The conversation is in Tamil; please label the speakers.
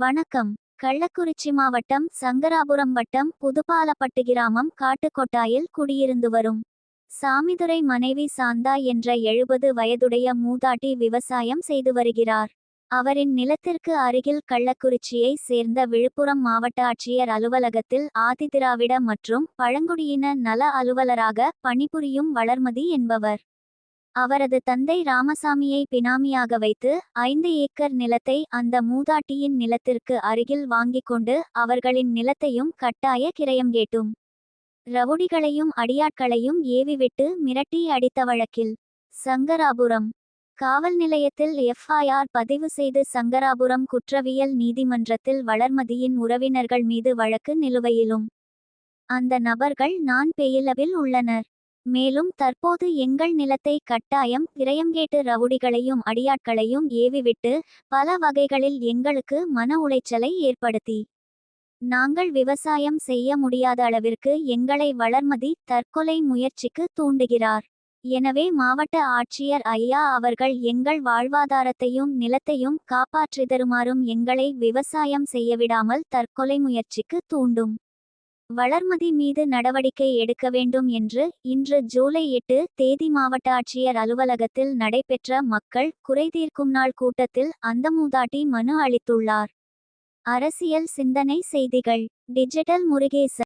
Speaker 1: வணக்கம். கள்ளக்குறிச்சி மாவட்டம் சங்கராபுரம் வட்டம் புதுப்பாலப்பட்டு கிராமம் காட்டுக்கொட்டாயில் குடியிருந்து வரும். சாமிதுரை மனைவி சாந்தா என்ற எழுபது வயதுடைய மூதாட்டி விவசாயம் செய்து வருகிறார். அவரின் நிலத்திற்கு அருகில் கள்ளக்குறிச்சியை சேர்ந்த விழுப்புரம் மாவட்ட ஆட்சியர் அலுவலகத்தில் ஆதிதிராவிட மற்றும் பழங்குடியின நல அலுவலராக பணிபுரியும் வளர்மதி என்பவர். அவரது தந்தை ராமசாமியை பினாமியாக வைத்து ஐந்து ஏக்கர் நிலத்தை அந்த மூதாட்டியின் நிலத்திற்கு அருகில் வாங்கிக் கொண்டு அவர்களின் நிலத்தையும் கட்டாய கிரயம் கேட்டும். ரவுடிகளையும் அடியாட்களையும் ஏவிவிட்டு மிரட்டி அடித்த வழக்கில் சங்கராபுரம் காவல் நிலையத்தில் எஃப்ஐஆர் பதிவு செய்து சங்கராபுரம் குற்றவியல் நீதிமன்றத்தில் வளர்மதியின் உறவினர்கள் மீது வழக்கு நிலுவையிலும். அந்த நபர்கள் நான் பெயிலவில் உள்ளனர். மேலும் தற்போது எங்கள் நிலத்தை கட்டாயம் பிரயங்கேட்டு ரவுடிகளையும் அடியாட்களையும் ஏவிவிட்டு பல வகைகளில் எங்களுக்கு மன உளைச்சலை ஏற்படுத்தி. நாங்கள் விவசாயம் செய்ய முடியாத அளவிற்கு எங்களை வளர்மதி தற்கொலை முயற்சிக்கு தூண்டுகிறார். எனவே மாவட்ட ஆட்சியர் ஐயா அவர்கள் எங்கள் வாழ்வாதாரத்தையும் நிலத்தையும் காப்பாற்றி தருமாறும் எங்களை விவசாயம் செய்யவிடாமல் தற்கொலை முயற்சிக்கு தூண்டும். வளர்மதி மீது நடவடிக்கை எடுக்க வேண்டும் என்று இன்று ஜூலை எட்டு தேதி மாவட்ட ஆட்சியர் அலுவலகத்தில் நடைபெற்ற மக்கள் குறைதீர்க்கும் நாள் கூட்டத்தில் அந்தமூதாட்டி மனு அளித்துள்ளார். அரசியல் சிந்தனை செய்திகள். டிஜிட்டல் முருகேசன்